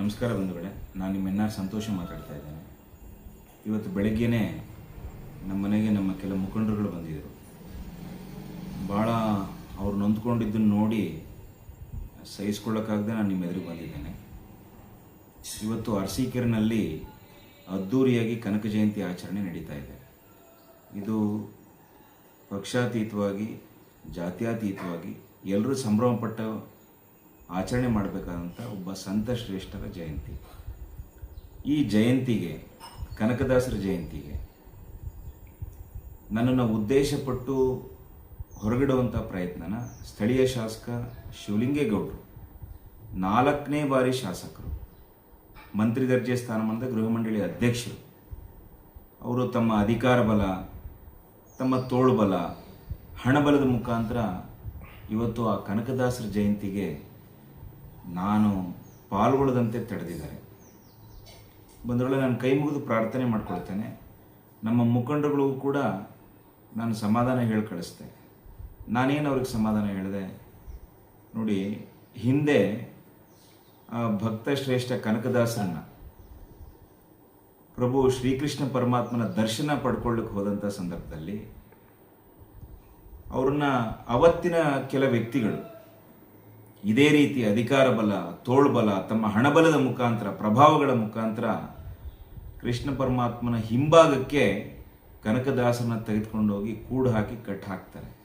ನಮಸ್ಕಾರ ಬಂಧುಗಳೇ, ನಾನು ನಿಮ್ಮೆನ್ನ ಸಂತೋಷ ಮಾತಾಡ್ತಾ ಇದ್ದೇನೆ. ಇವತ್ತು ಬೆಳಗ್ಗೆನೇ ನಮ್ಮ ಮನೆಗೆ ನಮ್ಮ ಕೆಲ ಮುಖಂಡರುಗಳು ಬಂದಿದ್ದರು. ಭಾಳ ಅವ್ರು ನೊಂದ್ಕೊಂಡಿದ್ದನ್ನು ನೋಡಿ ಸಹಿಸ್ಕೊಳ್ಳೋಕ್ಕಾಗದೆ ನಾನು ನಿಮ್ಮ ಎದುರಿಗೆ ಬಂದಿದ್ದೇನೆ. ಇವತ್ತು ಅರಸೀಕೆರೆನಲ್ಲಿ ಅದ್ಧೂರಿಯಾಗಿ ಕನಕ ಜಯಂತಿ ಆಚರಣೆ ನಡೀತಾ ಇದೆ. ಇದು ಪಕ್ಷಾತೀತವಾಗಿ, ಜಾತ್ಯಾತೀತವಾಗಿ ಎಲ್ಲರೂ ಸಂಭ್ರಮಪಟ್ಟ ಆಚರಣೆ ಮಾಡಬೇಕಾದಂಥ ಒಬ್ಬ ಸಂತ ಶ್ರೇಷ್ಠರ ಜಯಂತಿ. ಈ ಜಯಂತಿಗೆ, ಕನಕದಾಸರ ಜಯಂತಿಗೆ ನನ್ನನ್ನು ಉದ್ದೇಶಪಟ್ಟು ಹೊರಗಿಡುವಂಥ ಪ್ರಯತ್ನನ ಸ್ಥಳೀಯ ಶಾಸಕ ಶಿವಲಿಂಗೇಗೌಡರು. ನಾಲ್ಕನೇ ಬಾರಿ ಶಾಸಕರು. ಮಂತ್ರಿ ದರ್ಜೆ ಸ್ಥಾನಮಾನದ ಗೃಹ ಮಂಡಳಿ ಅಧ್ಯಕ್ಷರು. ಅವರು ತಮ್ಮ ಅಧಿಕಾರ ಬಲ, ತಮ್ಮ ತೋಳ್ಬಲ ಹಣಬಲದ ಮುಖಾಂತರ ಇವತ್ತು ಆ ಕನಕದಾಸರ ಜಯಂತಿಗೆ ನಾನು ಪಾಲ್ಗೊಳ್ಳದಂತೆ ತಡೆದಿದ್ದಾರೆ. ಬಂದರೊಳಗೆ ನಾನು ಕೈ ಮುಗಿದು ಪ್ರಾರ್ಥನೆ ಮಾಡ್ಕೊಳ್ತೇನೆ. ನಮ್ಮ ಮುಖಂಡಗಳಿಗೂ ಕೂಡ ನಾನು ಸಮಾಧಾನ ಹೇಳಿ ಕಳಿಸ್ದೆ ನಾನೇನು ಅವ್ರಿಗೆ ಸಮಾಧಾನ ಹೇಳಿದೆ? ನೋಡಿ, ಹಿಂದೆ ಭಕ್ತ ಶ್ರೇಷ್ಠ ಕನಕದಾಸರನ್ನ, ಪ್ರಭು ಶ್ರೀಕೃಷ್ಣ ಪರಮಾತ್ಮನ ದರ್ಶನ ಪಡ್ಕೊಳ್ಳಿಕ್ಕೆ ಹೋದಂಥ ಸಂದರ್ಭದಲ್ಲಿ, ಅವ್ರನ್ನ ಅವತ್ತಿನ ಕೆಲ ವ್ಯಕ್ತಿಗಳು ಇದೇ ರೀತಿ ಅಧಿಕಾರ ಬಲ ತೋಳ್ಬಲ ತಮ್ಮ ಹಣಬಲದ ಮುಖಾಂತರ, ಪ್ರಭಾವಗಳ ಮುಖಾಂತರ ಕೃಷ್ಣ ಪರಮಾತ್ಮನ ಹಿಂಭಾಗಕ್ಕೆ ಕನಕದಾಸನ ತೆಗೆದುಕೊಂಡೋಗಿ ಕೂಡು ಹಾಕಿ ಕಟ್ ಹಾಕ್ತಾರೆ.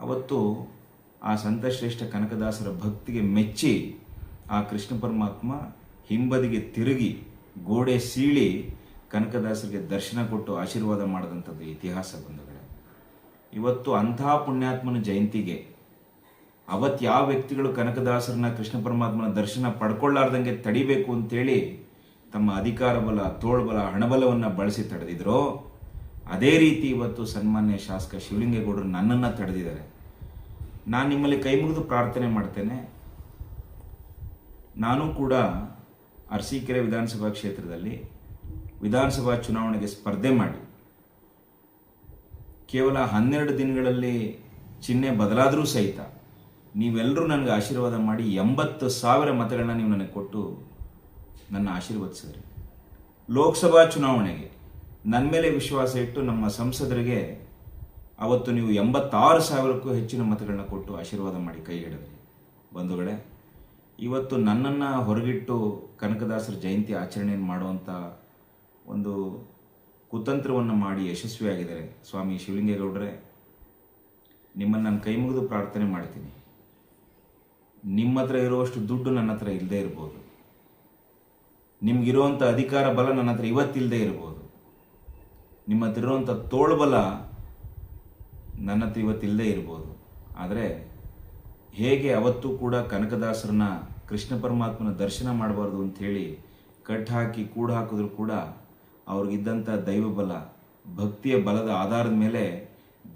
ಅವತ್ತು ಆ ಸಂತಶ್ರೇಷ್ಠ ಕನಕದಾಸರ ಭಕ್ತಿಗೆ ಮೆಚ್ಚಿ ಆ ಕೃಷ್ಣ ಪರಮಾತ್ಮ ಹಿಂಬದಿಗೆ ತಿರುಗಿ ಗೋಡೆ ಸೀಳಿ ಕನಕದಾಸರಿಗೆ ದರ್ಶನ ಕೊಟ್ಟು ಆಶೀರ್ವಾದ ಮಾಡಿದಂಥದ್ದು ಇತಿಹಾಸ ಬಂಧುಗಳೇ. ಇವತ್ತು ಅಂತಹ ಪುಣ್ಯಾತ್ಮನ ಜಯಂತಿಗೆ ಅವತ್ತು ಯಾವ ವ್ಯಕ್ತಿಗಳು ಕನಕದಾಸರನ್ನ ಕೃಷ್ಣ ಪರಮಾತ್ಮನ ದರ್ಶನ ಪಡ್ಕೊಳ್ಳಾರ್ದಂಗೆ ತಡಿಬೇಕು ಅಂತೇಳಿ ತಮ್ಮ ಅಧಿಕಾರ ಬಲ ತೋಳ್ಬಲ ಹಣಬಲವನ್ನು ಬಳಸಿ ತಡೆದಿದ್ರೋ. ಅದೇ ರೀತಿ ಇವತ್ತು ಸನ್ಮಾನ್ಯ ಶಾಸಕ ಶಿವಲಿಂಗೇಗೌಡರು ನನ್ನನ್ನು ತಡೆದಿದ್ದಾರೆ. ನಾನು ನಿಮ್ಮಲ್ಲಿ ಕೈ ಮುಗಿದು ಪ್ರಾರ್ಥನೆ ಮಾಡ್ತೇನೆ. ನಾನು ಕೂಡ ಅರಸೀಕೆರೆ ವಿಧಾನಸಭಾ ಕ್ಷೇತ್ರದಲ್ಲಿ ವಿಧಾನಸಭಾ ಚುನಾವಣೆಗೆ ಸ್ಪರ್ಧೆ ಮಾಡಿ. ಕೇವಲ ಹನ್ನೆರಡು ದಿನಗಳಲ್ಲಿ ಚಿಹ್ನೆ ಬದಲಾದರೂ ಸಹಿತ ನೀವೆಲ್ಲರೂ ನನಗೆ ಆಶೀರ್ವಾದ ಮಾಡಿ ಎಂಬತ್ತು ಸಾವಿರ ಮತಗಳನ್ನ ನೀವು ನನಗೆ ಕೊಟ್ಟು ನನ್ನ ಆಶೀರ್ವದಿಸಿದ್ರಿ. ಲೋಕಸಭಾ ಚುನಾವಣೆಗೆ ನನ್ನ ಮೇಲೆ ವಿಶ್ವಾಸ ಇಟ್ಟು ನಮ್ಮ ಸಂಸದರಿಗೆ ಅವತ್ತು ನೀವು ಎಂಬತ್ತಾರು ಸಾವಿರಕ್ಕೂ ಹೆಚ್ಚಿನ ಮತಗಳನ್ನ ಕೊಟ್ಟು ಆಶೀರ್ವಾದ ಮಾಡಿ ಕೈ ಹಿಡಿದ್ರಿ. ಬಂಧುಗಳೇ, ಇವತ್ತು ನನ್ನನ್ನು ಹೊರಗಿಟ್ಟು ಕನಕದಾಸರ ಜಯಂತಿ ಆಚರಣೆಯನ್ನು ಮಾಡುವಂಥ ಒಂದು ಕುತಂತ್ರವನ್ನು ಮಾಡಿ ಯಶಸ್ವಿಯಾಗಿದ್ದಾರೆ. ಸ್ವಾಮಿ ಶಿವಲಿಂಗೇಗೌಡರೇ, ನಿಮ್ಮನ್ನು ನಾನು ಕೈ ಮುಗಿದು ಪ್ರಾರ್ಥನೆ ಮಾಡ್ತೀನಿ. ನಿಮ್ಮ ಹತ್ರ ಇರುವಷ್ಟು ದುಡ್ಡು ನನ್ನ ಹತ್ರ ಇಲ್ಲದೆ ಇರ್ಬೋದು. ನಿಮ್ಗಿರುವಂಥ ಅಧಿಕಾರ ಬಲ ನನ್ನ ಹತ್ರ ಇವತ್ತಿಲ್ಲದೆ ಇರ್ಬೋದು. ನಿಮ್ಮ ಹತ್ರ ಇರುವಂಥ ತೋಳ್ಬಲ ನನ್ನ ಹತ್ರ ಇವತ್ತಿಲ್ಲದೆ ಇರ್ಬೋದು. ಆದರೆ ಹೇಗೆ ಅವತ್ತು ಕೂಡ ಕನಕದಾಸರನ್ನ ಕೃಷ್ಣ ಪರಮಾತ್ಮನ ದರ್ಶನ ಮಾಡಬಾರ್ದು ಅಂಥೇಳಿ ಕಟ್ ಹಾಕಿ ಕೂಡ ಹಾಕಿದ್ರು ಕೂಡ ಅವ್ರಿಗಿದ್ದಂಥ ದೈವ ಬಲ, ಭಕ್ತಿಯ ಬಲದ ಆಧಾರದ ಮೇಲೆ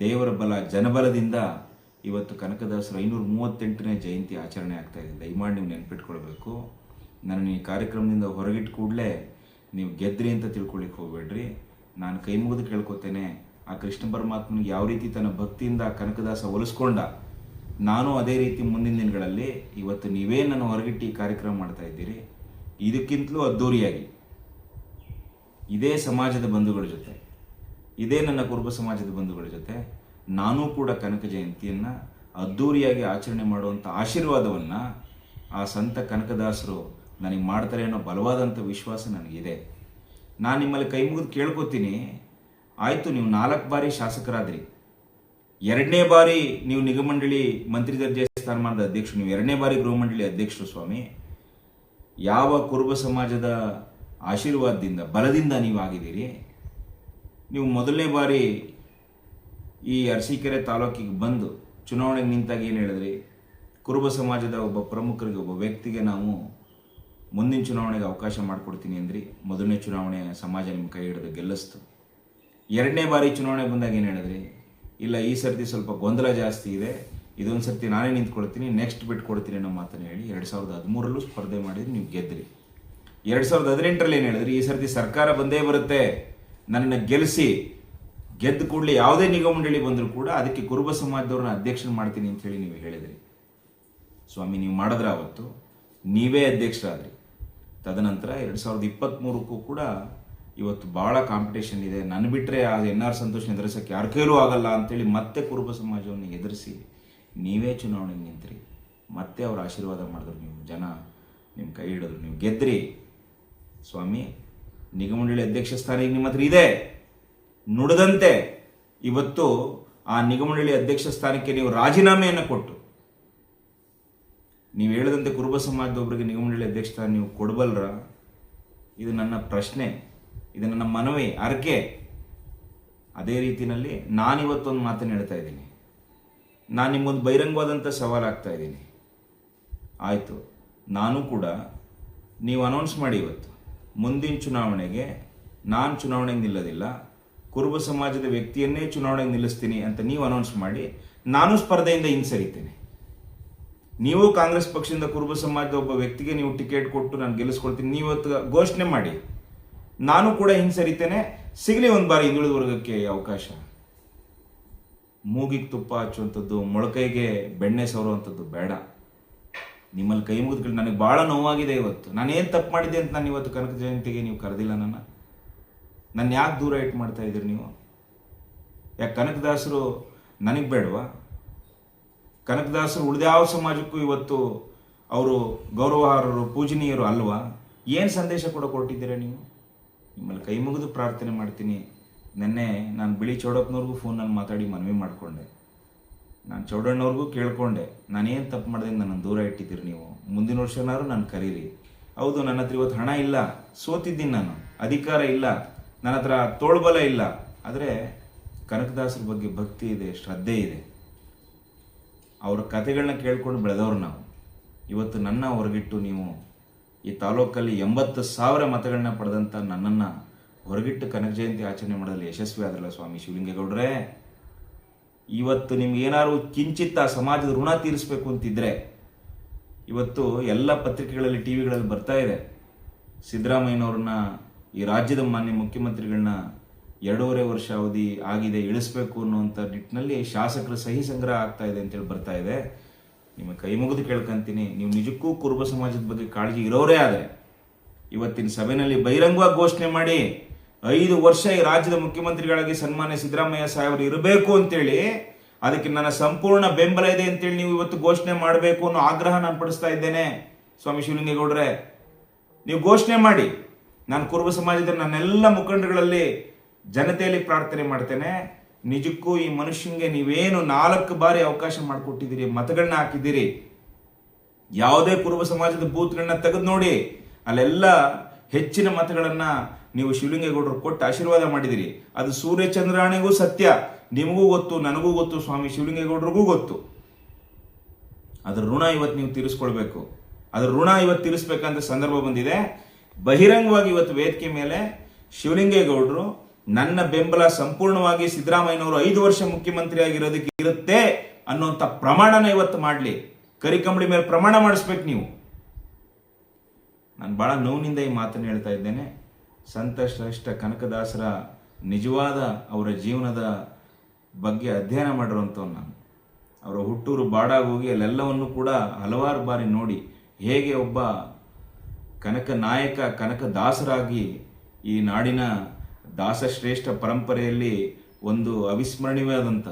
ದೇವರ ಬಲ, ಜನಬಲದಿಂದ ಇವತ್ತು ಕನಕದಾಸರ ಐನೂರ ಮೂವತ್ತೆಂಟನೇ ಜಯಂತಿ ಆಚರಣೆ ಆಗ್ತಾ ಇದೆ. ದಯಮಾಡಿ ನೀವು ನೆನ್ಪಿಟ್ಕೊಳ್ಬೇಕು. ನಾನು ಈ ಕಾರ್ಯಕ್ರಮದಿಂದ ಹೊರಗಿಟ್ಟು ಕೂಡಲೇ ನೀವು ಗೆದ್ರಿ ಅಂತ ತಿಳ್ಕೊಳ್ಳಿಕ್ಕೆ ಹೋಗ್ಬೇಡ್ರಿ. ನಾನು ಕೈ ಮುಗಿದು ಕೇಳ್ಕೊತೇನೆ, ಆ ಕೃಷ್ಣ ಪರಮಾತ್ಮನಿಗೆ ಯಾವ ರೀತಿ ತನ್ನ ಭಕ್ತಿಯಿಂದ ಕನಕದಾಸ ಒಲಿಸ್ಕೊಂಡ, ನಾನು ಅದೇ ರೀತಿ ಮುಂದಿನ ದಿನಗಳಲ್ಲಿ ಇವತ್ತು ನೀವೇ ನನ್ನ ಹೊರಗಿಟ್ಟು ಈ ಕಾರ್ಯಕ್ರಮ ಮಾಡ್ತಾ ಇದ್ದೀರಿ. ಇದಕ್ಕಿಂತಲೂ ಅದ್ದೂರಿಯಾಗಿ. ಇದೇ ಸಮಾಜದ ಬಂಧುಗಳ ಜೊತೆ, ಇದೇ ನನ್ನ ಕುರುಬ ಸಮಾಜದ ಬಂಧುಗಳ ಜೊತೆ ನಾನೂ ಕೂಡ ಕನಕ ಜಯಂತಿಯನ್ನು ಅದ್ಧೂರಿಯಾಗಿ ಆಚರಣೆ ಮಾಡುವಂಥ ಆಶೀರ್ವಾದವನ್ನು ಆ ಸಂತ ಕನಕದಾಸರು ನನಗೆ ಮಾಡ್ತಾರೆ ಅನ್ನೋ ಬಲವಾದಂಥ ವಿಶ್ವಾಸ ನನಗಿದೆ. ನಾನು ನಿಮ್ಮಲ್ಲಿ ಕೈ ಮುಗಿದು ಕೇಳ್ಕೊತೀನಿ. ಆಯಿತು, ನೀವು ನಾಲ್ಕು ಬಾರಿ ಶಾಸಕರಾದ್ರಿ. ಎರಡನೇ ಬಾರಿ ನೀವು ನಿಗಮಂಡಳಿ ಮಂತ್ರಿ ದರ್ಜೆ ಸ್ಥಾನಮಾನದ ಅಧ್ಯಕ್ಷರು, ನೀವು ಎರಡನೇ ಬಾರಿ ಗೃಹಮಂಡಳಿ ಅಧ್ಯಕ್ಷರು ಸ್ವಾಮಿ. ಯಾವ ಕುರುಬ ಸಮಾಜದ ಆಶೀರ್ವಾದದಿಂದ, ಬಲದಿಂದ ನೀವು ಆಗಿದ್ದೀರಿ. ನೀವು ಮೊದಲನೇ ಬಾರಿ ಈ ಅರಸೀಕೆರೆ ತಾಲೂಕಿಗೆ ಬಂದು ಚುನಾವಣೆಗೆ ನಿಂತಾಗ ಏನು ಹೇಳಿದ್ರಿ? ಕುರುಬ ಸಮಾಜದ ಒಬ್ಬ ಪ್ರಮುಖರಿಗೆ, ಒಬ್ಬ ವ್ಯಕ್ತಿಗೆ ನಾವು ಮುಂದಿನ ಚುನಾವಣೆಗೆ ಅವಕಾಶ ಮಾಡಿಕೊಡ್ತೀನಿ ಅಂದ್ರಿ. ಮೊದಲನೇ ಚುನಾವಣೆ ಸಮಾಜ ನಿಮ್ಮ ಕೈ ಹಿಡಿದು ಗೆಲ್ಲಿಸ್ತು. ಎರಡನೇ ಬಾರಿ ಚುನಾವಣೆ ಬಂದಾಗ ಏನು ಹೇಳಿದ್ರಿ? ಇಲ್ಲ, ಈ ಸರ್ತಿ ಸ್ವಲ್ಪ ಗೊಂದಲ ಜಾಸ್ತಿ ಇದೆ. ಇದೊಂದು ಸರ್ತಿ ನಾನೇ ನಿಂತ್ಕೊಳ್ತೀನಿ ನೆಕ್ಸ್ಟ್ ಬಿಟ್ಟು ಕೊಡ್ತೀನಿ ಅನ್ನೋ ಮಾತನ್ನು ಹೇಳಿ ಎರಡು ಸಾವಿರದ ಹದಿಮೂರಲ್ಲೂ ಸ್ಪರ್ಧೆ ಮಾಡಿದ್ರಿ ನೀವು ಗೆದ್ರಿ. ಎರಡು ಸಾವಿರದ ಹದಿನೆಂಟರಲ್ಲಿ ಏನು ಹೇಳಿದ್ರಿ? ಈ ಸರ್ತಿ ಸರ್ಕಾರ ಬಂದೇ ಬರುತ್ತೆ. ನನ್ನನ್ನು ಗೆಲ್ಲಿಸಿ. ಗೆದ್ದ ಕೂಡಲೇ ಯಾವುದೇ ನಿಗಮ ಮಂಡಳಿ ಬಂದರೂ ಕೂಡ ಅದಕ್ಕೆ ಕುರುಬ ಸಮಾಜದವ್ರನ್ನ ಅಧ್ಯಕ್ಷನ ಮಾಡ್ತೀನಿ ಅಂತ ಹೇಳಿ ನೀವು ಹೇಳಿದ್ರಿ. ಸ್ವಾಮಿ, ನೀವು ಮಾಡಿದ್ರೆ ಅವತ್ತು ನೀವೇ ಅಧ್ಯಕ್ಷರಾದ್ರಿ. ತದನಂತರ ಎರಡು ಸಾವಿರದ ಇಪ್ಪತ್ತ್ಮೂರಕ್ಕೂ ಕೂಡ ಇವತ್ತು ಭಾಳ ಕಾಂಪಿಟೇಷನ್ ಇದೆ. ನನ್ನ ಬಿಟ್ಟರೆ ಆ ಎನ್ ಆರ್ ಸಂತೋಷ್ ಎದುರಿಸೋಕ್ಕೆ ಯಾರ ಕೈಲೂ ಆಗಲ್ಲ ಅಂತೇಳಿ ಮತ್ತೆ ಕುರುಬ ಸಮಾಜವನ್ನು ಎದುರಿಸಿ ನೀವೇ ಚುನಾವಣೆ ನಿಂತ್ರಿ. ಮತ್ತೆ ಅವ್ರ ಆಶೀರ್ವಾದ ಮಾಡಿದ್ರು ನೀವು ಜನ ನಿಮ್ಮ ಕೈ ಹಿಡಿದ್ರು, ನೀವು ಗೆದ್ರಿ. ಸ್ವಾಮಿ ನಿಗಮಂಡಳಿ ಅಧ್ಯಕ್ಷ ಸ್ಥಾನ ಈಗ ನಿಮ್ಮ ಹತ್ರ ಇದೆ. ನುಡಿದಂತೆ ಇವತ್ತು ಆ ನಿಗಮಂಡಳಿ ಅಧ್ಯಕ್ಷ ಸ್ಥಾನಕ್ಕೆ ನೀವು ರಾಜೀನಾಮೆಯನ್ನು ಕೊಟ್ಟು, ನೀವು ಹೇಳಿದಂತೆ ಕುರುಬ ಸಮಾಜದೊಬ್ಬರಿಗೆ ನಿಗಮಂಡಳಿ ಅಧ್ಯಕ್ಷ ಸ್ಥಾನ ನೀವು ಕೊಡಬಲ್ರ? ಇದು ನನ್ನ ಪ್ರಶ್ನೆ, ಇದು ನನ್ನ ಮನವಿ. ಅರ್ಕೆ ಅದೇ ರೀತಿಯಲ್ಲಿ ನಾನಿವತ್ತೊಂದು ಮಾತನ್ನು ಹೇಳ್ತಾ ಇದ್ದೀನಿ. ನಾನು ನಿಮ್ಮೊಂದು ಬಹಿರಂಗವಾದಂಥ ಸವಾಲಾಗ್ತಾ ಇದ್ದೀನಿ. ಆಯಿತು, ನಾನು ಕೂಡ ನೀವು ಅನೌನ್ಸ್ ಮಾಡಿ ಇವತ್ತು. ಮುಂದಿನ ಚುನಾವಣೆಗೆ ನಾನು ಚುನಾವಣೆಗೆ ನಿಲ್ಲೋದಿಲ್ಲ. ಕುರುಬ ಸಮಾಜದ ವ್ಯಕ್ತಿಯನ್ನೇ ಚುನಾವಣೆಗೆ ನಿಲ್ಲಿಸ್ತೀನಿ ಅಂತ ನೀವು ಅನೌನ್ಸ್ ಮಾಡಿ, ನಾನು ಸ್ಪರ್ಧೆಯಿಂದ ಹಿಂಸರಿತೇನೆ. ನೀವು ಕಾಂಗ್ರೆಸ್ ಪಕ್ಷದಿಂದ ಕುರುಬ ಸಮಾಜದ ಒಬ್ಬ ವ್ಯಕ್ತಿಗೆ ನೀವು ಟಿಕೆಟ್ ಕೊಟ್ಟು ನಾನು ಗೆಲ್ಲಿಸ್ಕೊಳ್ತೀನಿ, ನೀವು ಘೋಷಣೆ ಮಾಡಿ. ನಾನು ಕೂಡ ಹಿಂಸರಿತೇನೆ, ಸಿಗಲಿ ಒಂದು ಬಾರಿ ಹಿಂದುಳಿದ ವರ್ಗಕ್ಕೆ ಅವಕಾಶ. ಮೂಗಿಗೆ ತುಪ್ಪ ಹಚ್ಚುವಂಥದ್ದು, ಮೊಳಕೈಗೆ ಬೆಣ್ಣೆ ಸವರುವಂಥದ್ದು ಬೇಡ. ನಿಮ್ಮಲ್ಲಿ ಕೈ ಮುಗಿದ್ಕೊಂಡು ನನಗೆ ಭಾಳ ನೋವಾಗಿದೆ ಇವತ್ತು. ನಾನೇನು ತಪ್ಪು ಮಾಡಿದ್ದೆ ಅಂತ ನಾನು ಇವತ್ತು ಕನಕ ಜಯಂತಿಗೆ ನೀವು ಕರೆದಿಲ್ಲ ನನ್ನ. ನನ್ನ ಯಾಕೆ ದೂರ ಇಟ್ಟು ಮಾಡ್ತಾ ಇದ್ದೀರಿ ನೀವು? ಯಾಕೆ ಕನಕದಾಸರು ನನಗೆ ಬೇಡವಾ? ಕನಕದಾಸರು ಉಳಿದ್ಯಾವ ಸಮಾಜಕ್ಕೂ ಇವತ್ತು ಅವರು ಗೌರವಾರ್ಹರು ಪೂಜನೀಯರು ಅಲ್ವಾ? ಏನು ಸಂದೇಶ ಕೂಡ ಕೊಟ್ಟಿದ್ದೀರಾ ನೀವು? ನಿಮ್ಮಲ್ಲಿ ಕೈ ಮುಗಿದು ಪ್ರಾರ್ಥನೆ ಮಾಡ್ತೀನಿ. ನಿನ್ನೆ ನಾನು ಬಿಳಿ ಚೌಡಪ್ಪನವ್ರಿಗೂ ಫೋನಲ್ಲಿ ಮಾತಾಡಿ ಮನವಿ ಮಾಡಿಕೊಂಡೆ. ನಾನು ಚೌಡಣ್ಣವ್ರಿಗೂ ಕೇಳಿಕೊಂಡೆ. ನಾನೇನು ತಪ್ಪು ಮಾಡಿದೆ ನನ್ನ ದೂರ ಇಟ್ಟಿದ್ದೀರಿ ನೀವು? ಮುಂದಿನ ವರ್ಷನಾದ್ರು ನಾನು ಕರೀರಿ. ಹೌದು ನನ್ನ ಹತ್ರ ಇವತ್ತು ಹಣ ಇಲ್ಲ. ಸೋತಿದ್ದೀನಿ ನಾನು. ಅಧಿಕಾರ ಇಲ್ಲ. ನನ್ನ ಹತ್ರ ತೋಳ್ಬಲ ಇಲ್ಲ. ಆದರೆ ಕನಕದಾಸರ ಬಗ್ಗೆ ಭಕ್ತಿ ಇದೆ, ಶ್ರದ್ಧೆ ಇದೆ. ಅವರ ಕಥೆಗಳನ್ನ ಕೇಳ್ಕೊಂಡು ಬೆಳೆದವ್ರು ನಾವು. ಇವತ್ತು ನನ್ನ ಹೊರಗಿಟ್ಟು ನೀವು ಈ ತಾಲೂಕಲ್ಲಿ ಎಂಬತ್ತು ಸಾವಿರ ಮತಗಳನ್ನ ಪಡೆದಂಥ ನನ್ನನ್ನು ಹೊರಗಿಟ್ಟು ಕನಕ ಜಯಂತಿ ಆಚರಣೆ ಮಾಡಲು ಯಶಸ್ವಿ ಆದ್ರಲ್ಲ ಸ್ವಾಮಿ ಶಿವಲಿಂಗೇಗೌಡ್ರೆ. ಇವತ್ತು ನಿಮ್ಗೆ ಏನಾದ್ರು ಕಿಂಚಿತ್ತ ಸಮಾಜದ ಋಣ ತೀರಿಸಬೇಕು ಅಂತಿದ್ರೆ ಇವತ್ತು ಎಲ್ಲ ಪತ್ರಿಕೆಗಳಲ್ಲಿ ಟಿ ವಿಗಳಲ್ಲಿ ಬರ್ತಾ ಇದೆ. ಸಿದ್ದರಾಮಯ್ಯನವ್ರನ್ನ ಈ ರಾಜ್ಯದ ಮಾನ್ಯ ಮುಖ್ಯಮಂತ್ರಿಗಳನ್ನ ಎರಡೂವರೆ ವರ್ಷ ಅವಧಿ ಆಗಿದೆ, ಇಳಿಸ್ಬೇಕು ಅನ್ನುವಂಥ ನಿಟ್ಟಿನಲ್ಲಿ ಶಾಸಕರ ಸಹಿ ಸಂಗ್ರಹ ಆಗ್ತಾ ಇದೆ ಅಂತೇಳಿ ಬರ್ತಾ ಇದೆ. ನಿಮ್ಮ ಕೈ ಮುಗಿದು ಕೇಳ್ಕೊಂತೀನಿ. ನೀವು ನಿಜಕ್ಕೂ ಕುರುಬ ಸಮಾಜದ ಬಗ್ಗೆ ಕಾಳಜಿ ಇರೋರೇ ಆದರೆ, ಇವತ್ತಿನ ಸಭೆಯಲ್ಲಿ ಬಹಿರಂಗವಾಗಿ ಘೋಷಣೆ ಮಾಡಿ ಐದು ವರ್ಷ ಈ ರಾಜ್ಯದ ಮುಖ್ಯಮಂತ್ರಿಗಳಾಗಿ ಸನ್ಮಾನ್ಯ ಸಿದ್ದರಾಮಯ್ಯ ಸಾಹೇಬರು ಇರಬೇಕು ಅಂತೇಳಿ, ಅದಕ್ಕೆ ನನ್ನ ಸಂಪೂರ್ಣ ಬೆಂಬಲ ಇದೆ ಅಂತೇಳಿ ನೀವು ಇವತ್ತು ಘೋಷಣೆ ಮಾಡಬೇಕು ಅನ್ನೋ ಆಗ್ರಹ ನಾನು ಪಡಿಸ್ತಾ ಇದ್ದೇನೆ. ಸ್ವಾಮಿ ಶಿವಲಿಂಗೇಗೌಡ್ರೆ, ನೀವು ಘೋಷಣೆ ಮಾಡಿ. ನಾನು ಕುರುಬ ಸಮಾಜದ ನನ್ನೆಲ್ಲ ಮುಖಂಡಗಳಲ್ಲಿ ಜನತೆಯಲ್ಲಿ ಪ್ರಾರ್ಥನೆ ಮಾಡ್ತೇನೆ. ನಿಜಕ್ಕೂ ಈ ಮನುಷ್ಯನಿಗೆ ನೀವೇನು ನಾಲ್ಕು ಬಾರಿ ಅವಕಾಶ ಮಾಡಿಕೊಟ್ಟಿದ್ದೀರಿ ಮತಗಳನ್ನ ಹಾಕಿದ್ದೀರಿ, ಯಾವುದೇ ಕುರುಬ ಸಮಾಜದ ಬೂತ್ಗಳನ್ನ ತೆಗೆದು ನೋಡಿ, ಅಲ್ಲೆಲ್ಲ ಹೆಚ್ಚಿನ ಮತಗಳನ್ನ ನೀವು ಶಿವಲಿಂಗೇಗೌಡರು ಕೊಟ್ಟು ಆಶೀರ್ವಾದ ಮಾಡಿದಿರಿ ಅದು ಸೂರ್ಯಚಂದ್ರಾಣಿಗೂ ಸತ್ಯ, ನಿಮಗೂ ಗೊತ್ತು, ನನಗೂ ಗೊತ್ತು, ಸ್ವಾಮಿ ಶಿವಲಿಂಗೇಗೌಡರಿಗೂ ಗೊತ್ತು. ಅದ್ರ ಋಣ ಇವತ್ತು ನೀವು ತೀರಿಸ್ಕೊಳ್ಬೇಕು. ಅದ್ರ ಋಣ ಇವತ್ತು ತೀರಿಸ್ಬೇಕಂತ ಸಂದರ್ಭ ಬಂದಿದೆ. ಬಹಿರಂಗವಾಗಿ ಇವತ್ತು ವೇದಿಕೆ ಮೇಲೆ ಶಿವಲಿಂಗೇಗೌಡರು ನನ್ನ ಬೆಂಬಲ ಸಂಪೂರ್ಣವಾಗಿ ಸಿದ್ದರಾಮಯ್ಯನವರು ಐದು ವರ್ಷ ಮುಖ್ಯಮಂತ್ರಿ ಆಗಿರೋದಕ್ಕೆ ಇರುತ್ತೆ ಅನ್ನುವಂಥ ಪ್ರಮಾಣನ ಇವತ್ತು ಮಾಡಲಿ. ಕರಿಕಂಬಳಿ ಮೇಲೆ ಪ್ರಮಾಣ ಮಾಡಿಸ್ಬೇಕು ನೀವು. ನಾನು ಬಹಳ ನೋವಿನಿಂದ ಈ ಮಾತನ್ನು ಹೇಳ್ತಾ ಇದ್ದೇನೆ. ಸಂತ ಶ್ರೇಷ್ಠ ಕನಕದಾಸರ ನಿಜವಾದ ಅವರ ಜೀವನದ ಬಗ್ಗೆ ಅಧ್ಯಯನ ಮಾಡಿರುವಂಥವ್ನು ನಾನು. ಅವರ ಹುಟ್ಟೂರು ಬಾಡಾಗೋಗಿ ಅಲ್ಲೆಲ್ಲವನ್ನು ಕೂಡ ಹಲವಾರು ಬಾರಿ ನೋಡಿ ಹೇಗೆ ಒಬ್ಬ ಕನಕ ನಾಯಕ, ಕನಕ ದಾಸರಾಗಿ ಈ ನಾಡಿನ ದಾಸಶ್ರೇಷ್ಠ ಪರಂಪರೆಯಲ್ಲಿ ಒಂದು ಅವಿಸ್ಮರಣೀಯವಾದಂಥ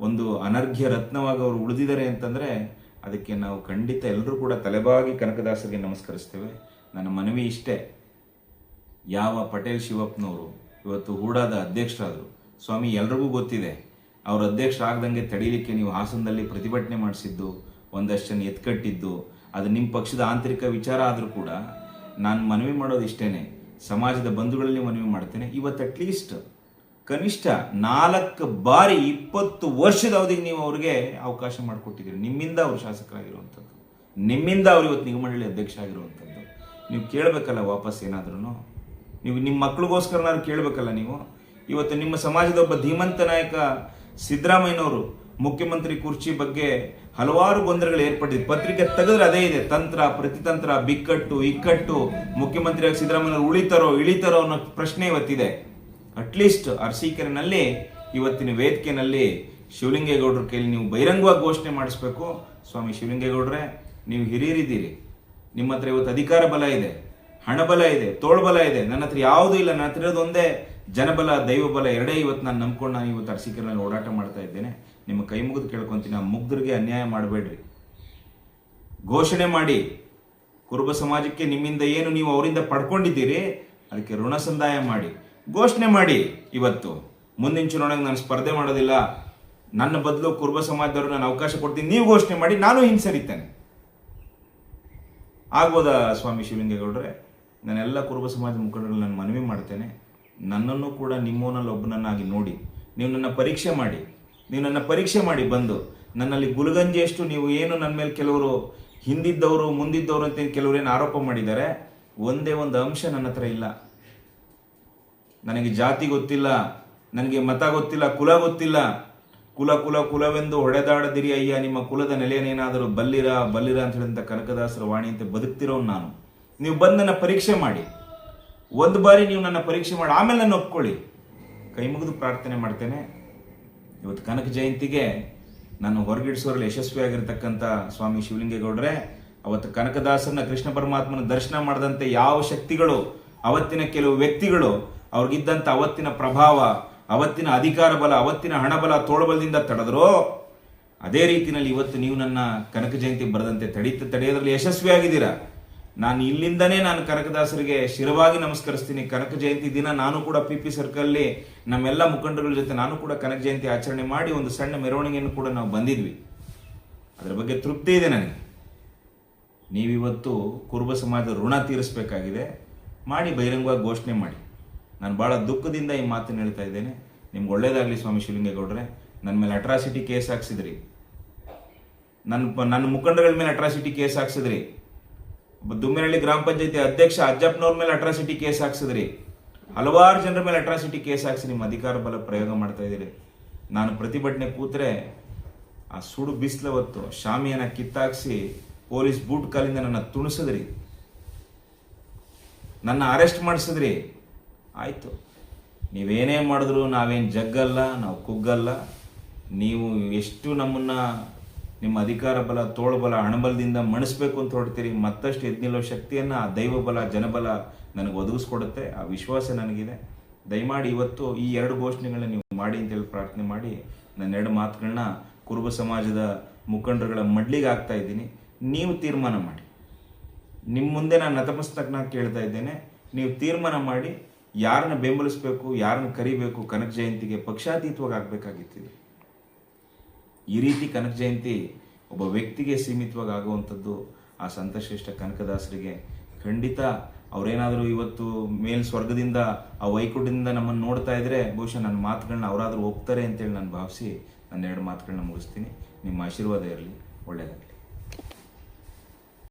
ಒಂದು ಅನರ್ಘ್ಯ ರತ್ನವಾಗಿ ಅವರು ಉಳಿದಿದ್ದಾರೆ ಅಂತಂದರೆ ಅದಕ್ಕೆ ನಾವು ಖಂಡಿತ ಎಲ್ಲರೂ ಕೂಡ ತಲೆಬಾಗಿ ಕನಕದಾಸರಿಗೆ ನಮಸ್ಕರಿಸ್ತೇವೆ. ನನ್ನ ಮನವಿ ಇಷ್ಟೇ. ಯಾವ ಪಟೇಲ್ ಶಿವಪ್ಪನವರು ಇವತ್ತು ಹೂಡಾದ ಅಧ್ಯಕ್ಷರಾದರು, ಸ್ವಾಮಿ ಎಲ್ರಿಗೂ ಗೊತ್ತಿದೆ, ಅವ್ರ ಅಧ್ಯಕ್ಷರಾಗ್ದಂಗೆ ತಡೀಲಿಕ್ಕೆ ನೀವು ಹಾಸನದಲ್ಲಿ ಪ್ರತಿಭಟನೆ ಮಾಡಿಸಿದ್ದು ಒಂದಷ್ಟು ಜನ ಎತ್ಕಟ್ಟಿದ್ದು ಅದು ನಿಮ್ಮ ಪಕ್ಷದ ಆಂತರಿಕ ವಿಚಾರ ಆದರೂ ಕೂಡ ನಾನು ಮನವಿ ಮಾಡೋದು ಇಷ್ಟೇ ಸಮಾಜದ ಬಂಧುಗಳಲ್ಲಿ ಮನವಿ ಮಾಡ್ತೇನೆ. ಇವತ್ತು ಅಟ್ಲೀಸ್ಟ್ ಕನಿಷ್ಠ ನಾಲ್ಕು ಬಾರಿ ಇಪ್ಪತ್ತು ವರ್ಷದ ಅವಧಿಗೆ ನೀವು ಅವ್ರಿಗೆ ಅವಕಾಶ ಮಾಡಿಕೊಟ್ಟಿದ್ದೀರಿ. ನಿಮ್ಮಿಂದ ಅವರು ಶಾಸಕರಾಗಿರುವಂಥದ್ದು. ನಿಮ್ಮಿಂದ ಅವರು ಇವತ್ತು ನಿಗಮಂಡಳಿ ಅಧ್ಯಕ್ಷ ಆಗಿರುವಂಥದ್ದು ನೀವು ಕೇಳಬೇಕಲ್ಲ ವಾಪಸ್ ಏನಾದ್ರೂ ನೀವು ನಿಮ್ಮ ಮಕ್ಳಿಗೋಸ್ಕರನಾದ್ರು ಕೇಳಬೇಕಲ್ಲ ನೀವು? ಇವತ್ತು ನಿಮ್ಮ ಸಮಾಜದ ಒಬ್ಬ ಧೀಮಂತ ನಾಯಕ ಸಿದ್ದರಾಮಯ್ಯನವರು ಮುಖ್ಯಮಂತ್ರಿ ಕುರ್ಚಿ ಬಗ್ಗೆ ಹಲವಾರು ಗೊಂದಲಗಳು ಏರ್ಪಟ್ಟಿದೆ. ಪತ್ರಿಕೆ ತೆಗೆದ್ರೆ ಅದೇ ಇದೆ. ತಂತ್ರ, ಪ್ರತಿತಂತ್ರ, ಬಿಕ್ಕಟ್ಟು, ಇಕ್ಕಟ್ಟು, ಮುಖ್ಯಮಂತ್ರಿಯಾಗಿ ಸಿದ್ದರಾಮಯ್ಯ ಉಳಿತಾರೋ, ಇಳಿತಾರೋ ಅನ್ನೋ ಪ್ರಶ್ನೆ ಇವತ್ತಿದೆ. ಅಟ್ಲೀಸ್ಟ್ ಅರಸೀಕೆರೆನಲ್ಲಿ ಇವತ್ತಿನ ವೇದಿಕೆನಲ್ಲಿ ಶಿವಲಿಂಗೇಗೌಡರ ಕೈಲಿ ನೀವು ಬಹಿರಂಗವಾಗಿ ಘೋಷಣೆ ಮಾಡಿಸ್ಬೇಕು. ಸ್ವಾಮಿ ಶಿವಲಿಂಗೇಗೌಡ್ರೆ, ನೀವು ಹಿರಿಯರಿದ್ದೀರಿ. ನಿಮ್ಮ ಹತ್ರ ಇವತ್ತು ಅಧಿಕಾರ ಬಲ ಇದೆ. ಹಣಬಲ ಇದೆ. ತೋಳ್ಬಲ ಇದೆ. ನನ್ನ ಹತ್ರ ಯಾವುದೂ ಇಲ್ಲ. ನನ್ನ ಹತ್ರ ಇರೋದು ಒಂದೇ ಜನಬಲ ದೈವಬಲ ಎರಡೇ ಇವತ್ತು ನಾನು ನಂಬ್ಕೊಂಡು ನಾನು ಇವತ್ತು ಅರಸೀಕೆರೆನಲ್ಲಿ ಓಡಾಟ ಮಾಡ್ತಾ ಇದ್ದೇನೆ. ನಿಮ್ಮ ಕೈ ಮುಗಿದು ಕೇಳ್ಕೊಂತೀನಿ, ಆ ಮುಗ್ಧರಿಗೆ ಅನ್ಯಾಯ ಮಾಡಬೇಡ್ರಿ. ಘೋಷಣೆ ಮಾಡಿ. ಕುರುಬ ಸಮಾಜಕ್ಕೆ ನಿಮ್ಮಿಂದ ಏನು ನೀವು ಅವರಿಂದ ಪಡ್ಕೊಂಡಿದ್ದೀರಿ, ಅದಕ್ಕೆ ಋಣ ಸಂದಾಯ ಮಾಡಿ. ಘೋಷಣೆ ಮಾಡಿ ಇವತ್ತು. ಮುಂದಿನ ಚುನಾವಣೆಗೆ ನಾನು ಸ್ಪರ್ಧೆ ಮಾಡೋದಿಲ್ಲ. ನನ್ನ ಬದಲು ಕುರುಬ ಸಮಾಜದವರು ನಾನು ಅವಕಾಶ ಕೊಡ್ತೀನಿ. ನೀವು ಘೋಷಣೆ ಮಾಡಿ, ನಾನು ಹಿಂಸರಿತೇನೆ. ಆಗ್ಬೋದಾ ಸ್ವಾಮಿ ಶಿವಲಿಂಗೇಗೌಡ್ರೆ? ನಾನೆಲ್ಲ ಕುರುಬ ಸಮಾಜ ಮುಖಂಡರಲ್ಲಿ ನಾನು ಮನವಿ ಮಾಡ್ತೇನೆ. ನನ್ನನ್ನು ಕೂಡ ನಿಮ್ಮೋನಲ್ಲಿ ಒಬ್ಬನನ್ನಾಗಿ ನೋಡಿ, ನೀವು ನನ್ನ ಪರೀಕ್ಷೆ ಮಾಡಿ. ನೀವು ನನ್ನ ಪರೀಕ್ಷೆ ಮಾಡಿ ಬಂದು, ನನ್ನಲ್ಲಿ ಗುಲಗಂಜಿಯಷ್ಟು ನೀವು ಏನು ನನ್ನ ಮೇಲೆ ಕೆಲವರು ಹಿಂದಿದ್ದವರು, ಮುಂದಿದ್ದವರು ಅಂತ ಕೆಲವರು ಏನು ಆರೋಪ ಮಾಡಿದ್ದಾರೆ, ಒಂದೇ ಒಂದು ಅಂಶ ನನ್ನ ಹತ್ರ ಇಲ್ಲ. ನನಗೆ ಜಾತಿ ಗೊತ್ತಿಲ್ಲ, ನನಗೆ ಮತ ಗೊತ್ತಿಲ್ಲ, ಕುಲ ಗೊತ್ತಿಲ್ಲ. ಕುಲ ಕುಲ, ಕುಲವೆಂದು ಹೊಡೆದಾಡದಿರಿ ಅಯ್ಯ, ನಿಮ್ಮ ಕುಲದ ನೆಲೆಯನ್ನೇನಾದರೂ ಬಲ್ಲಿರ ಬಲ್ಲಿರ ಅಂತ ಹೇಳಿದಂಥ ಕನಕದಾಸರ ವಾಣಿ ಅಂತ ಬದುಕ್ತಿರೋನು ನಾನು. ನೀವು ಬಂದು ನನ್ನ ಪರೀಕ್ಷೆ ಮಾಡಿ. ಒಂದು ಬಾರಿ ನೀವು ನನ್ನ ಪರೀಕ್ಷೆ ಮಾಡಿ, ಆಮೇಲೆ ನನ್ನ ಒಪ್ಕೊಳ್ಳಿ. ಕೈ ಮುಗಿದು ಪ್ರಾರ್ಥನೆ ಮಾಡ್ತೇನೆ. ಇವತ್ತು ಕನಕ ಜಯಂತಿಗೆ ನಾನು ಹೊರಗಿಡಿಸೋರಲ್ಲಿ ಯಶಸ್ವಿಯಾಗಿರ್ತಕ್ಕಂಥ ಸ್ವಾಮಿ ಶಿವಲಿಂಗೇಗೌಡ್ರೆ, ಅವತ್ತು ಕನಕದಾಸರನ್ನ ಕೃಷ್ಣ ಪರಮಾತ್ಮನ ದರ್ಶನ ಮಾಡದಂತೆ ಯಾವ ಶಕ್ತಿಗಳು, ಅವತ್ತಿನ ಕೆಲವು ವ್ಯಕ್ತಿಗಳು, ಅವ್ರಿಗಿದ್ದಂಥ ಅವತ್ತಿನ ಪ್ರಭಾವ, ಅವತ್ತಿನ ಅಧಿಕಾರ ಬಲ, ಅವತ್ತಿನ ಹಣಬಲ ತೋಳಬಲದಿಂದ ತಡೆದ್ರೋ, ಅದೇ ರೀತಿಯಲ್ಲಿ ಇವತ್ತು ನೀವು ನನ್ನ ಕನಕ ಜಯಂತಿ ಬರದಂತೆ ತಡೀತ, ತಡೆಯೋದ್ರಲ್ಲಿ ಯಶಸ್ವಿಯಾಗಿದ್ದೀರಾ? ನಾನು ಇಲ್ಲಿಂದನೇ ನಾನು ಕನಕದಾಸರಿಗೆ ಶಿರವಾಗಿ ನಮಸ್ಕರಿಸ್ತೀನಿ. ಕನಕ ಜಯಂತಿ ದಿನ ನಾನು ಕೂಡ ಪಿ ಪಿ ಸರ್ಕಲ್ಲಿ ನಮ್ಮೆಲ್ಲ ಮುಖಂಡರುಗಳ ಜೊತೆ ನಾನು ಕೂಡ ಕನಕ ಜಯಂತಿ ಆಚರಣೆ ಮಾಡಿ ಒಂದು ಸಣ್ಣ ಮೆರವಣಿಗೆಯನ್ನು ಕೂಡ ನಾವು ಬಂದಿದ್ವಿ. ಅದರ ಬಗ್ಗೆ ತೃಪ್ತಿ ಇದೆ ನನಗೆ. ನೀವಿವತ್ತು ಕುರುಬ ಸಮಾಜದ ಋಣ ತೀರಿಸಬೇಕಾಗಿದೆ. ಮಾಡಿ ಬಹಿರಂಗವಾಗಿ ಘೋಷಣೆ ಮಾಡಿ. ನಾನು ಭಾಳ ದುಃಖದಿಂದ ಈ ಮಾತನ್ನು ಹೇಳ್ತಾ ಇದ್ದೇನೆ. ನಿಮ್ಗೆ ಒಳ್ಳೇದಾಗಲಿ ಸ್ವಾಮಿ ಶಿವಲಿಂಗೇಗೌಡ್ರೆ ನನ್ನ ಮೇಲೆ ಅಟ್ರಾಸಿಟಿ ಕೇಸ್ ಹಾಕ್ಸಿದ್ರಿ. ನನ್ನ ನನ್ನ ಮುಖಂಡಗಳ ಮೇಲೆ ಅಟ್ರಾಸಿಟಿ ಕೇಸ್ ಹಾಕ್ಸಿದ್ರಿ. ದುಮ್ಮಿನಹಳ್ಳಿ ಗ್ರಾಮ ಪಂಚಾಯತಿ ಅಧ್ಯಕ್ಷ ಅಜ್ಜಪ್ಪನವ್ರ ಮೇಲೆ ಅಟ್ರಾಸಿಟಿ ಕೇಸ್ ಹಾಕ್ಸಿದ್ರಿ. ಹಲವಾರು ಜನರ ಮೇಲೆ ಅಟ್ರಾಸಿಟಿ ಕೇಸ್ ಹಾಕ್ಸಿ ನಿಮ್ಮ ಅಧಿಕಾರ ಬಲ ಪ್ರಯೋಗ ಮಾಡ್ತಾ ಇದ್ದೀರಿ. ನಾನು ಪ್ರತಿಭಟನೆ ಕೂತ್ರೆ ಆ ಸುಡು ಬಿಸಿಲು ಹೊತ್ತು ಶಾಮಿಯನ್ನು ಕಿತ್ತಾಕ್ಸಿ ಪೊಲೀಸ್ ಬೂಟ್ ಕಾಲಿಂದ ನನ್ನ ತುಣಿಸಿದ್ರಿ. ನನ್ನ ಅರೆಸ್ಟ್ ಮಾಡಿಸಿದ್ರಿ. ಆಯಿತು. ನೀವೇನೇ ಮಾಡಿದ್ರು ನಾವೇನು ಜಗ್ಗಲ್ಲ, ನಾವು ಕುಗ್ಗಲ್ಲ. ನೀವು ಎಷ್ಟು ನಮ್ಮನ್ನ ನಿಮ್ಮ ಅಧಿಕಾರ ಬಲ ತೋಳ್ಬಲ ಹಣಬಲದಿಂದ ಮಣಿಸ್ಬೇಕು ಅಂತ ಹೊರಡ್ತೀರಿ. ಮತ್ತಷ್ಟು ಎದ್ದು ನಿಲ್ಲೋ ಶಕ್ತಿಯನ್ನು ಆ ದೈವ ಬಲ ಜನಬಲ ನನಗೆ ಒದಗಿಸ್ಕೊಡುತ್ತೆ. ಆ ವಿಶ್ವಾಸ ನನಗಿದೆ. ದಯಮಾಡಿ ಇವತ್ತು ಈ ಎರಡು ಘೋಷಣೆಗಳನ್ನ ನೀವು ಮಾಡಿ ಅಂತೇಳಿ ಪ್ರಾರ್ಥನೆ ಮಾಡಿ. ನನ್ನ ಎರಡು ಮಾತುಗಳನ್ನ ಕುರುಬ ಸಮಾಜದ ಮುಖಂಡರುಗಳ ಮಡ್ಲಿಗೆ ಆಗ್ತಾ ಇದ್ದೀನಿ. ನೀವು ತೀರ್ಮಾನ ಮಾಡಿ. ನಿಮ್ಮ ಮುಂದೆ ನಾನು ನತಮಸ್ತಕನಾಗಿ ಕೇಳ್ತಾ ಇದ್ದೇನೆ. ನೀವು ತೀರ್ಮಾನ ಮಾಡಿ ಯಾರನ್ನ ಬೆಂಬಲಿಸಬೇಕು, ಯಾರನ್ನ ಕರಿಬೇಕು, ಕನಕ ಜಯಂತಿಗೆ ಪಕ್ಷಾತೀತವಾಗಿ ಆಗಬೇಕಾಗಿತ್ತು ಈ ರೀತಿ ಕನಕ ಜಯಂತಿ ಒಬ್ಬ ವ್ಯಕ್ತಿಗೆ ಸೀಮಿತವಾಗಿ ಆಗುವಂಥದ್ದು ಆ ಸಂತಶ್ರೇಷ್ಠ ಕನಕದಾಸರಿಗೆ ಖಂಡಿತ ಅವರೇನಾದರೂ ಇವತ್ತು ಮೇಲ್ ಸ್ವರ್ಗದಿಂದ ಆ ವೈಕುಂಠದಿಂದ ನಮ್ಮನ್ನು ನೋಡ್ತಾ ಇದ್ರೆ ಬಹುಶಃ ನನ್ನ ಮಾತುಗಳನ್ನ ಅವರಾದರೂ ಹೋಗ್ತಾರೆ ಅಂತೇಳಿ ನಾನು ಭಾವಿಸಿ ನನ್ನ ಎರಡು ಮಾತುಗಳನ್ನ ಮುಗಿಸ್ತೀನಿ. ನಿಮ್ಮ ಆಶೀರ್ವಾದ ಇರಲಿ. ಒಳ್ಳೆಯದಾಗಲಿ.